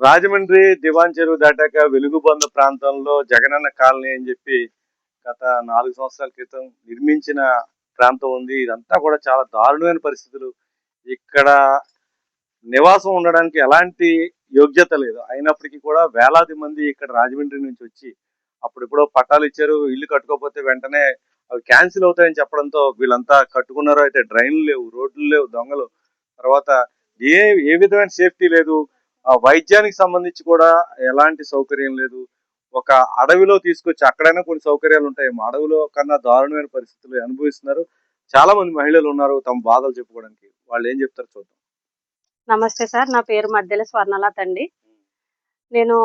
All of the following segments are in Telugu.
రాజమండ్రి దివాన్ చెరువు దాటాక వెలుగుబంద ప్రాంతంలో జగనన్న కాలనీ అని చెప్పి గత నాలుగు సంవత్సరాల క్రితం నిర్మించిన ప్రాంతం ఉంది. ఇదంతా కూడా చాలా దారుణమైన పరిస్థితులు. ఇక్కడ నివాసం ఉండడానికి ఎలాంటి యోగ్యత లేదు. అయినప్పటికీ కూడా వేలాది మంది ఇక్కడ రాజమండ్రి నుంచి వచ్చి అప్పుడెప్పుడో పట్టాలు ఇచ్చారు. ఇల్లు కట్టుకోకపోతే వెంటనే అవి క్యాన్సిల్ అవుతాయని చెప్పడంతో వీళ్ళంతా కట్టుకున్నారో అయితే డ్రైన్లు లేవు రోడ్లు లేవు దొంగలు. తర్వాత ఏ ఏ విధమైన సేఫ్టీ లేదు. వైద్యానికి సంబంధించి కూడా ఎలాంటి సౌకర్యం లేదు. ఒక అడవిలో తీసుకొచ్చి అక్కడైనా కొన్ని సౌకర్యాలు ఉంటాయి మా అడవిలో కన్నా దారుణమైన పరిస్థితులు అనుభవిస్తున్నారు. చాలా మంది మహిళలు ఉన్నారు తమ బాధలు చెప్పుకోవడానికి. వాళ్ళు ఏం చెప్తారు చూద్దాం. నమస్తే సార్. నా పేరు మధ్యల స్వర్ణలత అండి. నేను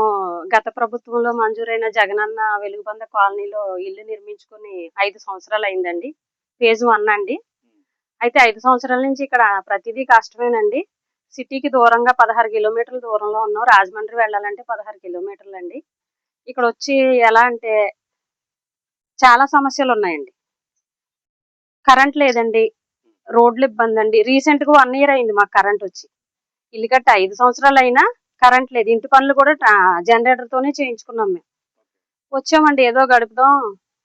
గత ప్రభుత్వంలో మంజూరైన జగనన్న వెలుగుబంద కాలనీలో ఇల్లు నిర్మించుకుని ఐదు సంవత్సరాలు అయిందండి. ఫేజ్ వన్ అండి. అయితే ఐదు సంవత్సరాల నుంచి ఇక్కడ ప్రతిదీ కష్టమేనండి. సిటీకి దూరంగా పదహారు కిలోమీటర్ల దూరంలో ఉన్నాం. రాజమండ్రి వెళ్ళాలంటే పదహారు కిలోమీటర్లు అండి ఇక్కడ వచ్చి ఎలా అంటే చాలా సమస్యలు ఉన్నాయండి. కరెంట్ లేదండి. రోడ్లు ఇబ్బంది అండి రీసెంట్గా వన్ ఇయర్ అయింది మాకు కరెంట్ వచ్చి. ఇల్లు కట్ట ఐదు సంవత్సరాలు అయినా కరెంట్ లేదు. ఇంటి పనులు కూడా జనరేటర్ తోనే చేయించుకున్నాం మేము. వచ్చామండి. ఏదో గడుపుదాం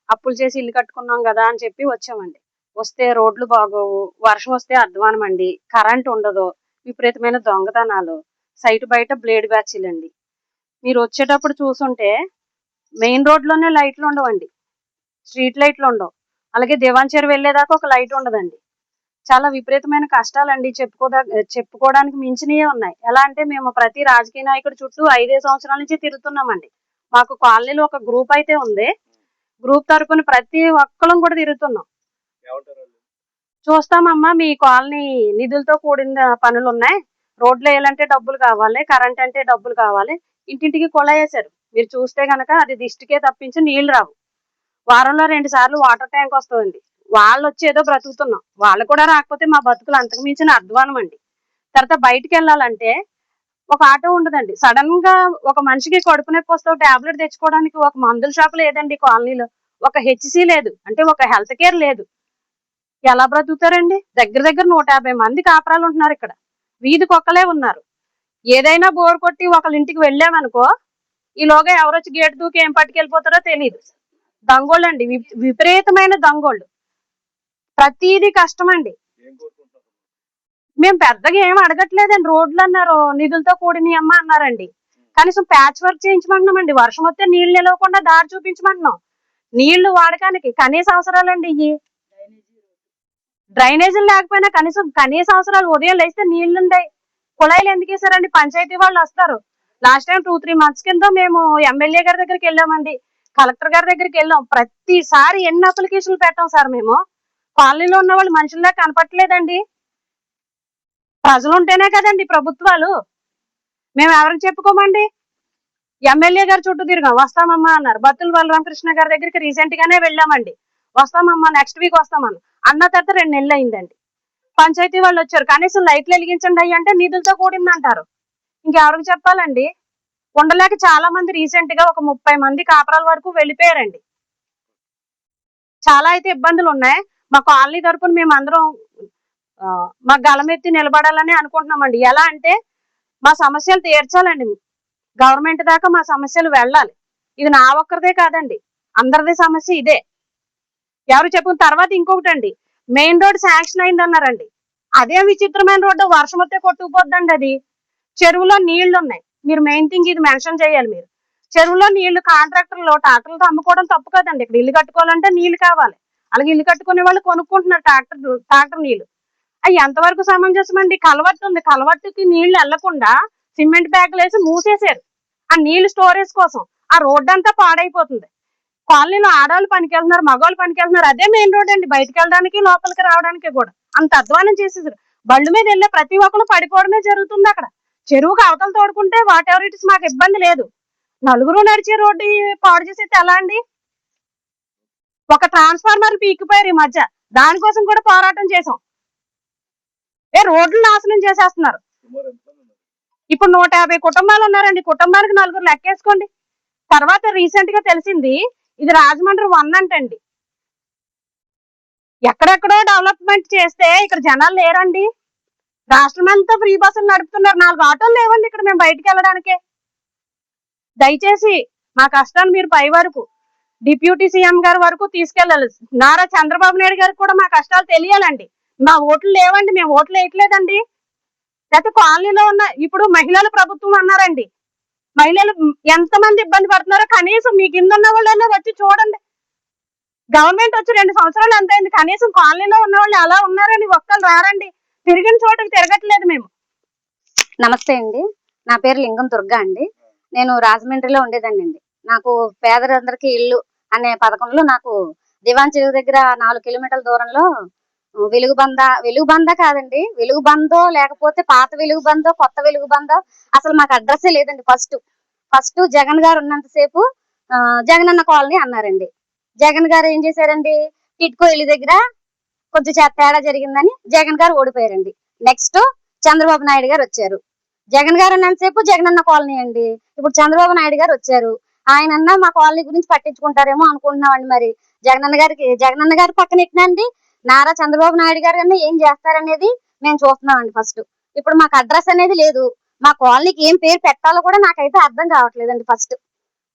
అప్పులు చేసి ఇల్లు కట్టుకున్నాం కదా అని చెప్పి వచ్చామండి. వస్తే రోడ్లు బాగోవు. వర్షం వస్తే అధ్వానం అండి. కరెంట్ ఉండదు. విపరీతమైన దొంగతనాలు. సైట్ బయట బ్లేడ్ బ్యాచ్లండి. మీరు వచ్చేటప్పుడు చూసుంటే మెయిన్ రోడ్లోనే లైట్లు ఉండవండి. స్ట్రీట్ లైట్లు ఉండవు. అలాగే దివాంచేరు వెళ్ళేదాకా ఒక లైట్ ఉండదండి. చాలా విపరీతమైన కష్టాలండి చెప్పుకోదా చెప్పుకోవడానికి మించినవే ఉన్నాయి. ఎలా అంటే మేము ప్రతి రాజకీయ నాయకుడి చుట్టూ ఐదే సంవత్సరాల నుంచి తిరుగుతున్నామండి. మాకు కాలనీలో ఒక గ్రూప్ అయితే ఉంది. గ్రూప్ తరపున ప్రతి ఒక్కరం కూడా తిరుగుతున్నాం. చూస్తామమ్మా మీ కాలనీ నిధులతో కూడిన పనులు ఉన్నాయి రోడ్లు వేయాలంటే డబ్బులు కావాలి కరెంట్ అంటే డబ్బులు కావాలి. ఇంటింటికి కొలయేశారు మీరు చూస్తే కనుక అది దిష్టికే తప్పించి నీళ్ళు రావు. వారంలో రెండు సార్లు వాటర్ ట్యాంక్ వస్తుందండి వాళ్ళు వచ్చి ఏదో బ్రతుకుతున్నాం. వాళ్ళు కూడా రాకపోతే మా బతుకులు అంతకు మించిన అధ్వానం అండి. తర్వాత బయటికి వెళ్ళాలంటే ఒక ఆటో ఉండదండి. సడన్గా ఒక మనిషికి కడుపు నొప్పి వస్తే టాబ్లెట్ తెచ్చుకోవడానికి ఒక మందుల షాప్ లేదండి కాలనీలో. ఒక హెచ్సి లేదు. అంటే ఒక హెల్త్ కేర్ లేదు. ఎలా బ్రతుకుతారండి? దగ్గర దగ్గర నూట యాభై మంది కాపరాలు ఉంటున్నారు ఇక్కడ. వీధికి ఒక్కలే ఉన్నారు. ఏదైనా బోర్ కొట్టి ఒకళ్ళ ఇంటికి వెళ్ళామనుకో ఈలోగా ఎవరొచ్చి గేట్ దూకి ఏం పట్టుకెళ్ళిపోతారో తెలియదు దొంగోళ్ళు అండి వి- విపరీతమైన దంగోళ్ళు. ప్రతిదీ కష్టం అండి మేము పెద్దగా ఏం అడగట్లేదండి. రోడ్లు అన్నారు నిధులతో కూడిన అమ్మ అన్నారండి. కనీసం ప్యాచ్ వర్క్ చేయించమంటున్నామండి. వర్షం వస్తే నీళ్ళు నిలవకుండా దారి చూపించమంటున్నాం. నీళ్ళు వాడకానికి కనీస అవసరాలండి ఇవి డ్రైనేజీలు లేకపోయినా కనీసం కనీస అవసరాలు ఉదయం లేస్తే నీళ్ళు కుళాయిలు ఎందుకు వేసారండి పంచాయతీ వాళ్ళు వస్తారు. Last time two three months కింద మేము ఎమ్మెల్యే గారి దగ్గరికి వెళ్ళామండి. కలెక్టర్ గారి దగ్గరికి వెళ్ళాం. ప్రతిసారి ఎన్ని అప్లికేషన్లు పెట్టాం సార్ మేము? కాలనీలో ఉన్న వాళ్ళు మనుషుల్లా కనపట్లేదండి ప్రజలు ఉంటేనే కదండి ప్రభుత్వాలు. మేము ఎవరికి చెప్పుకోమండి? ఎమ్మెల్యే గారు చుట్టూ తిరిగాం. వస్తామమ్మా అన్నారు. బత్తుల బలరామకృష్ణ గారి దగ్గరికి రీసెంట్ గానే వెళ్ళామండి. వస్తామమ్మా నెక్స్ట్ వీక్ వస్తామన్నా అన్న తర్వాత రెండు నెలలు అయిందండి. పంచాయతీ వాళ్ళు వచ్చారు. కనీసం లైట్లు వెలిగించండి అయ్యి అంటే నిధులతో కూడింది అంటారు ఇంకెవరికి చెప్పాలండి? ఉండలేక చాలా మంది రీసెంట్గా ఒక ముప్పై మంది కాపురాల వరకు వెళ్ళిపోయారండి. చాలా అయితే ఇబ్బందులు ఉన్నాయి. మా కాలనీ తరపున మేము అందరం మా గలమెత్తి నిలబడాలని అనుకుంటున్నామండి. ఎలా అంటే మా సమస్యలు తీర్చాలండి. గవర్నమెంట్ దాకా మా సమస్యలు వెళ్ళాలి. ఇది నా ఒక్కరిదే కాదండి. అందరిది సమస్య ఇదే. ఎవరు చెప్పిన తర్వాత ఇంకొకటి అండి మెయిన్ రోడ్ శాంక్షన్ అయింది అన్నారండి అదే విచిత్రమైన రోడ్డు వర్షం వస్తే కొట్టుకుపోద్దండి అది. చెరువులో నీళ్ళు ఉన్నాయి. మీరు మెయిన్ థింగ్ ఇది మెన్షన్ చేయాలి మీరు. చెరువులో నీళ్ళు కాంట్రాక్టర్లు ట్రాక్టర్లతో అమ్ముకోవడం తప్పు కదండి. ఇక్కడ ఇల్లు కట్టుకోవాలంటే నీళ్ళు కావాలి. అలాగే ఇల్లు కట్టుకునే వాళ్ళు కొనుక్కుంటున్నారు ట్రాక్టర్ ట్రాక్టర్ నీళ్ళు అవి ఎంతవరకు సమంజసం అండి కలవట్టు ఉంది. కలవట్టుకి నీళ్ళు వెళ్ళకుండా సిమెంట్ బ్యాగులు వేసి మూసేశారు. ఆ నీళ్ళు స్టోరేజ్ కోసం. ఆ రోడ్డు అంతా పాడైపోతుంది. కాలనీలో ఆడవాళ్ళు పనికి వెళ్తున్నారు మగవాళ్ళు పనికెళ్తున్నారు అదే మెయిన్ రోడ్ అండి. బయటకు వెళ్ళడానికి లోపలికి రావడానికి కూడా. అంత అధ్వానం చేసేసారు. బళ్ళు మీద వెళ్ళే ప్రతి ఒక్కరు పడిపోవడమే జరుగుతుంది అక్కడ. చెరువుకి అవతలు తోడుకుంటే వాట్ ఎవర్ ఇట్స్ మాకు ఇబ్బంది లేదు. నలుగురు నడిచే రోడ్డు పాడు చేసేది ఎలా అండి? ఒక ట్రాన్స్ఫార్మర్ పీకిపోయారు ఈ మధ్య. దానికోసం కూడా పోరాటం చేసాం ఏ రోడ్లు నాశనం చేసేస్తున్నారు. ఇప్పుడు నూట యాభై కుటుంబాలు ఉన్నారండి. కుటుంబానికి నలుగురు లెక్కేసుకోండి. తర్వాత రీసెంట్గా తెలిసింది ఇది రాజమండ్రి వన్ అంటండి. ఎక్కడెక్కడో డెవలప్మెంట్ చేస్తే ఇక్కడ జనాలు లేరండి. రాష్ట్రం అంతా ఫ్రీ బస్సులు నడుపుతున్నారు. నాలుగు ఆటోలు లేవండి ఇక్కడ మేము బయటికి వెళ్ళడానికే. దయచేసి మా కష్టాన్ని మీరు పై వరకు డిప్యూటీ సీఎం గారి వరకు తీసుకెళ్ళాలి. నారా చంద్రబాబు నాయుడు గారికి కూడా మా కష్టాలు తెలియాలండి. మా ఓట్లు లేవండి. మేము ఓట్లు వేయట్లేదండి. లేకపోతే కాలనీలో ఉన్న ఇప్పుడు మహిళల ప్రభుత్వం అన్నారండి. మహిళలు ఎంతమంది ఇబ్బంది పడుతున్నారో కనీసం మీ కింద ఉన్న వాళ్ళైనా వచ్చి చూడండి. గవర్నమెంట్ వచ్చి రెండు సంవత్సరాలు ఎంత అయింది. కనీసం కాలనీలో ఉన్న వాళ్ళు అలా ఉన్నారని ఒక్కరు రారండి. తిరిగిన చోటకి తిరగట్లేదు మేము. నమస్తే అండి. నా పేరు లింగం దుర్గా అండి. నేను రాజమండ్రిలో ఉండేదాన్ని అండి నాకు పేదలందరికీ ఇల్లు అనే పథకంలో నాకు దివాన్ చెరువు దగ్గర నాలుగు కిలోమీటర్ల దూరంలో వెలుగు బంద వెలుగు బంద కాదండి. వెలుగు బందో లేకపోతే పాత వెలుగు బందో కొత్త వెలుగు బందో అసలు మాకు అడ్రస్సే లేదండి ఫస్ట్ ఫస్ట్ జగన్ గారు ఉన్నంతసేపు జగనన్న జగన్ అన్న కాలనీ అన్నారండి. జగన్ గారు ఏం చేశారండి? టిట్కో ఇల్లు దగ్గర కొంచెం తేడా జరిగిందని జగన్ గారు ఓడిపోయారండి. నెక్స్ట్ చంద్రబాబు నాయుడు గారు వచ్చారు. జగన్ గారు ఉన్నంతసేపు జగనన్న కాలనీ అండి. ఇప్పుడు చంద్రబాబు నాయుడు గారు వచ్చారు. ఆయన అన్న మా కాలనీ గురించి పట్టించుకుంటారేమో అనుకుంటున్నామండి మరి. జగనన్న గారికి జగనన్న గారి పక్కన ఎట్టినండి నారా చంద్రబాబు నాయుడు గారు కన్నా ఏం చేస్తారనేది మేము చూస్తున్నామండి ఫస్ట్ ఇప్పుడు మాకు అడ్రస్ అనేది లేదు. మా కాలనీకి ఏం పేరు పెట్టాలో కూడా నాకైతే అర్థం కావట్లేదండి ఫస్ట్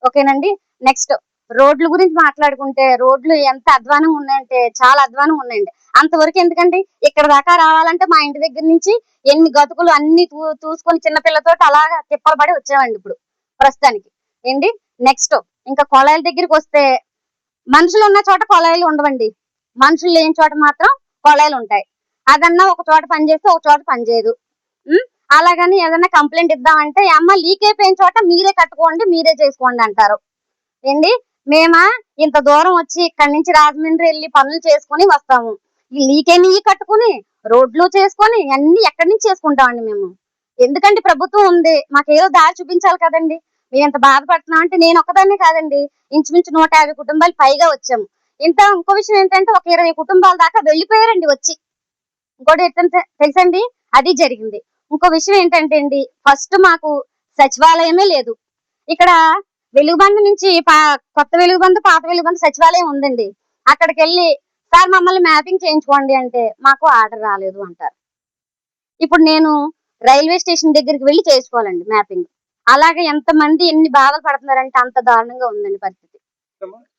ఓకేనండి? నెక్స్ట్ రోడ్ల గురించి మాట్లాడుకుంటే రోడ్లు ఎంత అధ్వానం ఉన్నాయంటే చాలా అధ్వానం ఉన్నాయండి. అంతవరకు ఎందుకండి? ఇక్కడ దాకా రావాలంటే మా ఇంటి దగ్గర నుంచి ఎన్ని గతుకులు అన్ని చూసుకొని చిన్నపిల్లతో అలాగా తిప్పలు పడి వచ్చామండి ఇప్పుడు ప్రస్తుతానికి. ఏంటి? నెక్స్ట్ ఇంకా కొలాయిల దగ్గరికి వస్తే మనుషులు ఉన్న చోట కొలాయిలు ఉండవండి. మనుషులు లేని చోట మాత్రం కొలాయిలు ఉంటాయి. అదన్నా ఒక చోట పని చేస్తే ఒక చోట పనిచేయదు అలాగని ఏదైనా కంప్లైంట్ ఇద్దామంటే అమ్మ లీక్ అయిపోయిన చోట మీరే కట్టుకోండి మీరే చేసుకోండి అంటారు. ఏంటి మేమా ఇంత దూరం వచ్చి ఇక్కడి నుంచి రాజమండ్రి వెళ్ళి పనులు చేసుకుని వస్తాము. ఈ లీక్ అయినవి కట్టుకుని రోడ్లు చేసుకొని అన్ని ఎక్కడి నుంచి చేసుకుంటామండి మేము? ఎందుకంటే ప్రభుత్వం ఉంది? మాకు ఏదో దారి చూపించాలి కదండి. మేము ఎంత బాధపడుతున్నాం అంటే నేను ఒక్కదాన్నే కాదండి. ఇంచుమించు నూట యాభై కుటుంబాలు పైగా వచ్చాము. ఇంత ఇంకో విషయం ఏంటంటే ఒక ఇరవై కుటుంబాల దాకా వెళ్ళిపోయారండి వచ్చి. ఇంకోటి ఏంటంటే తెలుసండి? అది జరిగింది. ఇంకో విషయం ఏంటంటే అండి ఫస్ట్ మాకు సచివాలయమే లేదు. ఇక్కడ వెలుగుబంద నుంచి కొత్త వెలుగుబంద పాత వెలుగుబంద సచివాలయం ఉందండి. అక్కడికి వెళ్ళి సార్ మమ్మల్ని మ్యాపింగ్ చేయించుకోండి అంటే మాకు ఆర్డర్ రాలేదు అంటారు. ఇప్పుడు నేను రైల్వే స్టేషన్ దగ్గరికి వెళ్ళి చేసుకోవాలండి మ్యాపింగ్. అలాగే ఎంత మంది ఎన్ని బాధలు పడుతున్నారంటే అంత దారుణంగా ఉందండి పరిస్థితి.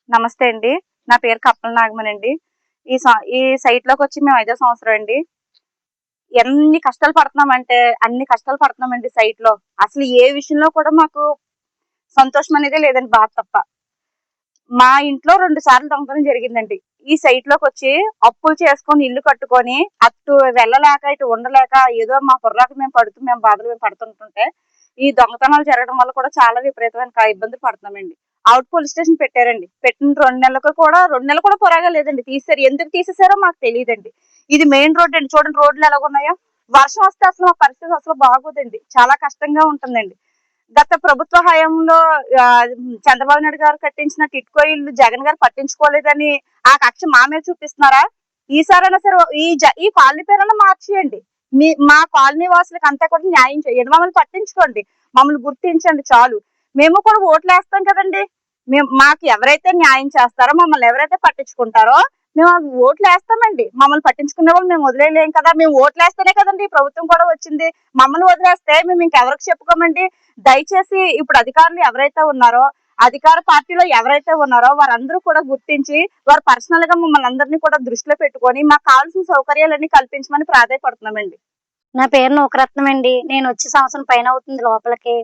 నమస్తే అండి. నా పేరు కప్పల నాగమన్ అండి. ఈ స- ఈ సైట్లోకి వచ్చి మేము ఐదో సంవత్సరం అండి. ఎన్ని కష్టాలు పడుతున్నామంటే అన్ని కష్టాలు పడుతున్నామండి సైట్లో. అసలు ఏ విషయంలో కూడా మాకు సంతోషం అనేది లేదండి బాధ తప్ప. మా ఇంట్లో రెండు సార్లు దొంగతనం జరిగిందండి. ఈ సైట్లోకి వచ్చి అప్పులు చేసుకొని ఇల్లు కట్టుకొని అటు వెళ్ళలేక ఇటు ఉండలేక ఏదో మా కుర్రాకు మేము పడుతూ మేము బాధలు మేము పడుతుంటుంటే ఈ దొంగతనాలు జరగడం వల్ల కూడా చాలా విపరీతమైన ఇబ్బందులు పడుతున్నామండి. అవుట్ పోలీస్ స్టేషన్ పెట్టారండి. పెట్టిన రెండు నెలలకు కూడా రెండు నెలలు కూడా త్వరగా లేదండి. తీసారు ఎందుకు తీసేసారో మాకు తెలియదండి. ఇది మెయిన్ రోడ్ అండి. చూడండి రోడ్లు ఎలా ఉన్నాయో వర్షం వస్తే అసలు మా పరిస్థితి అసలు బాగోదండి. చాలా కష్టంగా ఉంటుందండి. గత ప్రభుత్వ హయాంలో చంద్రబాబు నాయుడు గారు కట్టించిన టిట్కో ఇల్లు జగన్ గారు పట్టించుకోలేదని ఆ కక్ష మా మీద చూపిస్తున్నారా? ఈసారైనా సరే ఈ జ- ఈ కాలనీ పేరైనా మార్చేయండి. మీ మా కాలనీ వాసులకు అంతా కూడా న్యాయం చేయండి. మమ్మల్ని పట్టించుకోండి. మమ్మల్ని గుర్తించండి చాలు. మేము కూడా ఓట్లు వేస్తాం కదండి. మేము మాకు ఎవరైతే న్యాయం చేస్తారో మమ్మల్ని ఎవరైతే పట్టించుకుంటారో మేము ఓట్లు వేస్తామండి మమ్మల్ని పట్టించుకునే వాళ్ళు మేము వదిలేయలేం కదా. మేము ఓట్లు వేస్తేనే కదండి ప్రభుత్వం కూడా వచ్చింది. మమ్మల్ని వదిలేస్తే మేము ఇంకెవరికి చెప్పుకోమండి? దయచేసి ఇప్పుడు అధికారులు ఎవరైతే ఉన్నారో అధికార పార్టీలో ఎవరైతే ఉన్నారో వారందరూ కూడా గుర్తించి వారు పర్సనల్గా మమ్మల్ని అందరినీ కూడా దృష్టిలో పెట్టుకొని మాకు కావాల్సిన సౌకర్యాలన్నీ కల్పించమని ప్రాధాయపడుతున్నామండి. నా పేరు నూకరత్నం అండి నేను వచ్చే సంవత్సరం పైన అవుతుంది లోపలికి.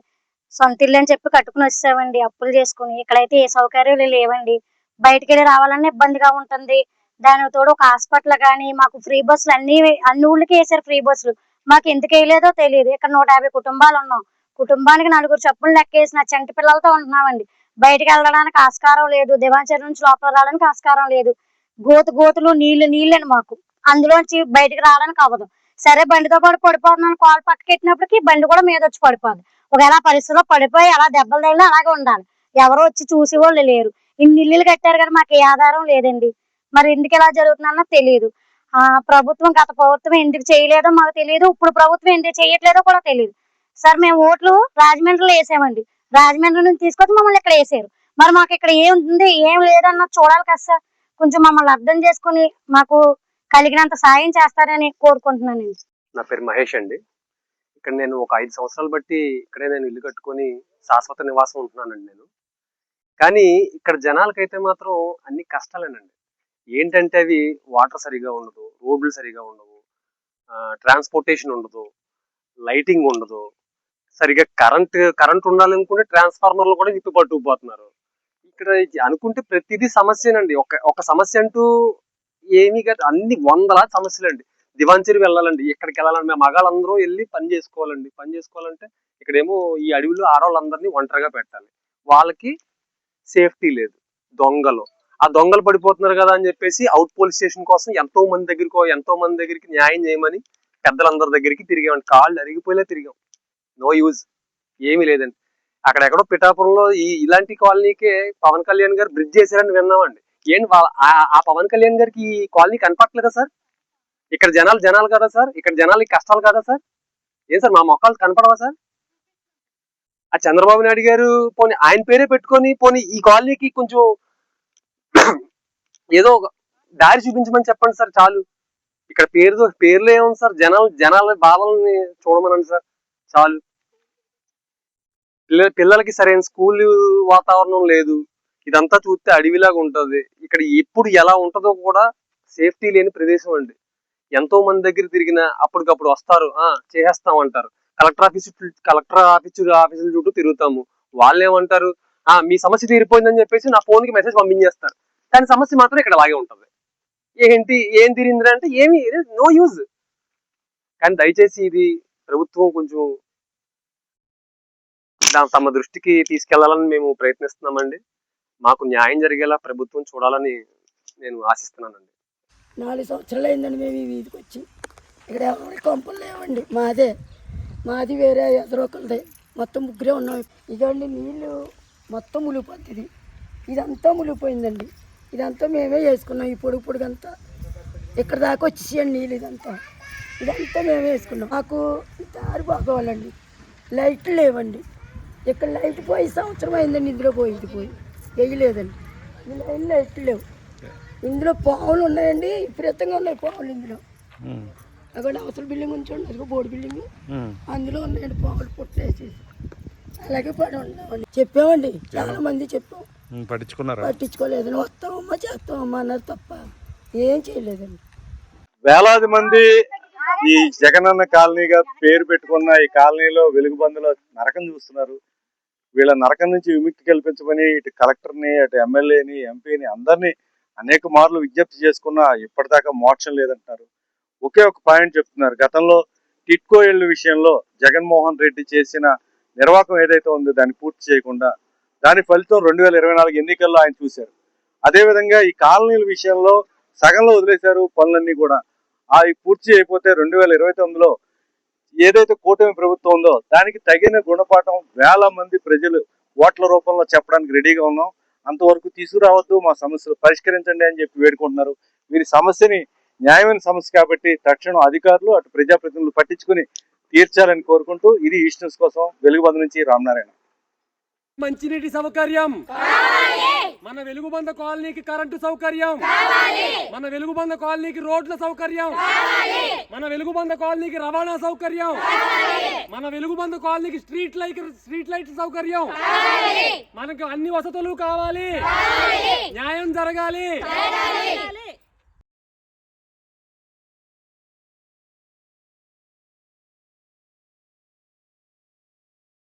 సొంత ఇల్లు అని చెప్పి కట్టుకుని వచ్చామండి అప్పులు చేసుకుని. ఇక్కడైతే ఏ సౌకర్యాలు లేవండి. బయటికి వెళ్ళి రావాలన్నా ఇబ్బందిగా ఉంటుంది. దానికి తోడు ఒక హాస్పిటల్ కానీ మాకు ఫ్రీ బస్సులు అన్ని అన్ని ఊళ్ళకి వేసారు ఫ్రీ బస్సులు. మాకు ఎందుకు వేయలేదో తెలియదు. ఇక్కడ నూట యాభై కుటుంబాలు ఉన్నాం. కుటుంబానికి నలుగురు చెప్పులు లెక్కేసిన చంటి పిల్లలతో ఉంటున్నామండి. బయటకు వెళ్ళడానికి ఆస్కారం లేదు. దివాచర్ నుంచి లోపల రావడానికి ఆస్కారం లేదు. గోతు గోతులు నీళ్ళు నీళ్ళని మాకు. అందులోంచి బయటకు రావడానికి అవ్వదు. సరే బండితో పాటు పడిపోతున్నాను కాలు పట్టుకెట్టినప్పటికి బండి కూడా మీద వచ్చి పడిపోదు. ఒకవేళ పరిస్థితిలో పడిపోయి అలా దెబ్బలు తగిలినా అలాగే ఉండాలి. ఎవరో వచ్చి చూసి వాళ్ళు లేరు. ఇన్ని ఇల్లులు కట్టారు కానీ మాకు ఏ ఆధారం లేదండి. మరి ఎందుకు ఇలా జరుగుతుందన్నా తెలియదు ఆ ప్రభుత్వం గత ప్రభుత్వం ఎందుకు చేయలేదో మాకు తెలియదు ఇప్పుడు ప్రభుత్వం ఎందుకు చేయట్లేదో కూడా తెలియదు సార్ మేము ఓట్లు రాజమండ్రిలో వేసామండి. రాజమండ్రి నుంచి తీసుకొచ్చి మమ్మల్ని ఇక్కడ వేసారు. మరి మాకు ఇక్కడ ఏముంది? ఏం లేదన్న చూడాలి కదా సార్. కొంచెం మమ్మల్ని అర్థం చేసుకుని మాకు కలిగినంత సాయం చేస్తారని కోరుకుంటున్నాను నా పేరు మహేష్ అండి. ఇక్కడ నేను ఒక ఐదు సంవత్సరాలు బట్టి ఇక్కడే నేను ఇల్లు కట్టుకొని శాశ్వత నివాసం ఉంటున్నానండి నేను. కానీ ఇక్కడ జనాలకైతే మాత్రం అన్ని కష్టాలేనండి. ఏంటంటే అవి వాటర్ సరిగా ఉండదు రోడ్లు సరిగా ఉండవు ట్రాన్స్పోర్టేషన్ ఉండదు లైటింగ్ ఉండదు సరిగా కరెంట్ కరెంట్ ఉండాలనుకుంటే ట్రాన్స్ఫార్మర్లు కూడా విప్పి పట్టుకుపోతున్నారు. ఇక్కడ అనుకుంటే ప్రతిదీ సమస్యనండి. ఒక ఒక సమస్య అంటూ ఏమీ కాదు. అన్ని వందల సమస్యలండి. దివాంచరి వెళ్ళాలండి. ఎక్కడికి వెళ్ళాలండి మేము మగాళ్ళందరూ వెళ్ళి పని చేసుకోవాలండి. పని చేసుకోవాలంటే ఇక్కడేమో ఈ అడవిలో ఆడవాళ్ళందరినీ ఒంటరిగా పెట్టాలి. వాళ్ళకి సేఫ్టీ లేదు దొంగలు. ఆ దొంగలు పడిపోతున్నారు కదా అని చెప్పేసి అవుట్ పోలీస్ స్టేషన్ కోసం ఎంతో మంది దగ్గరికి ఎంతో మంది దగ్గరికి న్యాయం చేయమని పెద్దలందరి దగ్గరికి తిరిగామండి కాళ్ళు అరిగిపోయేలా తిరిగాం. No use. ఏమీ లేదండి. అక్కడెక్కడో పిఠాపురంలో ఈ ఇలాంటి కాలనీకే పవన్ కళ్యాణ్ గారు బ్రిడ్జ్ చేశారని విన్నామండి. ఏంటి వాళ్ళ- ఆ- ఆ పవన్ కళ్యాణ్ గారికి ఈ కాలనీ కనపట్లేదా సార్? ఇక్కడ జనాలు జనాలు కదా సార్? ఇక్కడ జనాలకి కష్టాలు కదా సార్? ఏం సార్ మా మొక్కలు కనపడవా సార్? ఆ చంద్రబాబు నాయుడు గారు పోనీ ఆయన పేరే పెట్టుకొని పోనీ ఈ కాలనీకి కొంచెం ఏదో ఒక దారి చూపించమని చెప్పండి సార్ చాలు. ఇక్కడ పేరుతో పేర్లు ఏముంది సార్? జనాలు జనాల బాధల్ని చూడమనండి సార్ చాలు. పిల్ల పిల్లలకి సరైన స్కూల్ వాతావరణం లేదు. ఇదంతా చూస్తే అడవిలాగా ఉంటుంది. ఇక్కడ ఎప్పుడు ఎలా ఉంటుందో కూడా సేఫ్టీ లేని ప్రదేశం అండి. ఎంతో మంది దగ్గర తిరిగిన అప్పటికప్పుడు వస్తారు ఆ చేసేస్తాం అంటారు. కలెక్టర్ ఆఫీస్ కలెక్టర్ ఆఫీస్ ఆఫీసుల చుట్టూ తిరుగుతాము. వాళ్ళు ఏమంటారు ఆ మీ సమస్య తీరిపోయిందని చెప్పేసి నా ఫోన్కి మెసేజ్ పంపించేస్తారు. కానీ సమస్య మాత్రం ఇక్కడ అలాగే ఉంటుంది. ఏంటి ఏం తీరింది అంటే ఏమి నో యూజ్. కానీ దయచేసి ఇది ప్రభుత్వం కొంచెం తమ దృష్టికి తీసుకెళ్ళాలని మేము ప్రయత్నిస్తున్నామండి. మాకు న్యాయం జరిగేలా ప్రభుత్వం చూడాలని నేను ఆశిస్తున్నానండి. నాలుగు సంవత్సరాలు అయిందండి మేము ఈ వీధికి వచ్చి. ఇక్కడ ఎవరి కొంపలు లేవండి. మాదే. మాది వేరే ఎదురొకరిది మొత్తం ముగ్గురే ఉన్నాం. ఇదండి నీళ్ళు మొత్తం ములిపోతుంది ఇదంతా ములిపోయిందండి ఇదంతా మేమే వేసుకున్నాం. ఈ పొడుగు పొడుగంతా ఇక్కడ దాకా వచ్చేసేయండి నీళ్ళు ఇదంతా. ఇదంతా మేమే వేసుకున్నాం. మాకు దారి బాగోవాలండి. లైట్లు లేవండి. ఇక్కడ లైట్ పోయి సంవత్సరం అయిందండి ఇందులో పోయి పోయి. వేయలేదండి. ఇందులో లైట్లు లేవు. ఇందులో పావులు ఉన్నాయండి. విపరీతంగా ఉన్నాయి పావులు ఇందులో. అక్కడ అవసర బిల్డింగ్ ఉంచండి అదిగో బోర్డు బిల్డింగ్. అందులో ఉన్నాయండి పావులు పుట్టేసి అలాగే పడి ఉన్నామండి చెప్పామండి చాలా మంది చెప్పాం. పట్టించుకున్నారా? పట్టించుకోలేదని వస్తామమ్మా చేస్తామమ్మా అన్నారు తప్ప ఏం చేయలేదండి. వేలాది మంది ఈ జగనన్న కాలనీగా పేరు పెట్టుకున్న ఈ కాలనీలో వెలుగుబందులో నరకం చూస్తున్నారు. వీళ్ళ నరకం నుంచి విముక్తి కల్పించమని ఇటు కలెక్టర్ని అటు ఎమ్మెల్యేని ఎంపీని అందరినీ అనేక మార్లు విజ్ఞప్తి చేసుకున్నా ఇప్పటిదాకా మోక్షం లేదంటున్నారు. ఒకే ఒక పాయింట్ చెప్తున్నారు. గతంలో టిట్కో ఇళ్ళ విషయంలో జగన్మోహన్ రెడ్డి చేసిన నిర్వాహకం ఏదైతే ఉందో దాన్ని పూర్తి చేయకుండా దాని ఫలితం రెండు వేల ఇరవై నాలుగు ఎన్నికల్లో ఆయన చూశారు. అదేవిధంగా ఈ కాలనీల విషయంలో సగంలో వదిలేశారు పనులన్నీ కూడా. అవి పూర్తి అయిపోతే రెండు వేల ఇరవై తొమ్మిదిలో ఏదైతే కూటమి ప్రభుత్వం ఉందో దానికి తగిన గుణపాఠం వేల మంది ప్రజలు ఓట్ల రూపంలో చెప్పడానికి రెడీగా ఉన్నాం. అంతవరకు తీసుకురావద్దు మా సమస్యలు పరిష్కరించండి అని చెప్పి వేడుకుంటున్నారు. వీరి సమస్యని న్యాయమైన సమస్య కాబట్టి తక్షణం అధికారులు అటు ప్రజాప్రతినిధులు పట్టించుకుని తీర్చాలని కోరుకుంటూ ఇది ఈస్ట్ న్యూస్ కోసం వెలుగుబంద నుంచి రామనారాయణ మంచినీటి సౌకర్యం. మన వెలుగుబంద కాలనీకి కరెంటు సౌకర్యం. మన వెలుగుబంద కాలనీకి రోడ్ల సౌకర్యం. మన వెలుగుబంద కాలనీకి రవాణా సౌకర్యం. మన వెలుగుబంద కాలనీకి స్ట్రీట్ లైట్ స్ట్రీట్ లైట్ సౌకర్యం. మనకు అన్ని వసతులు కావాలి. న్యాయం జరగాలి.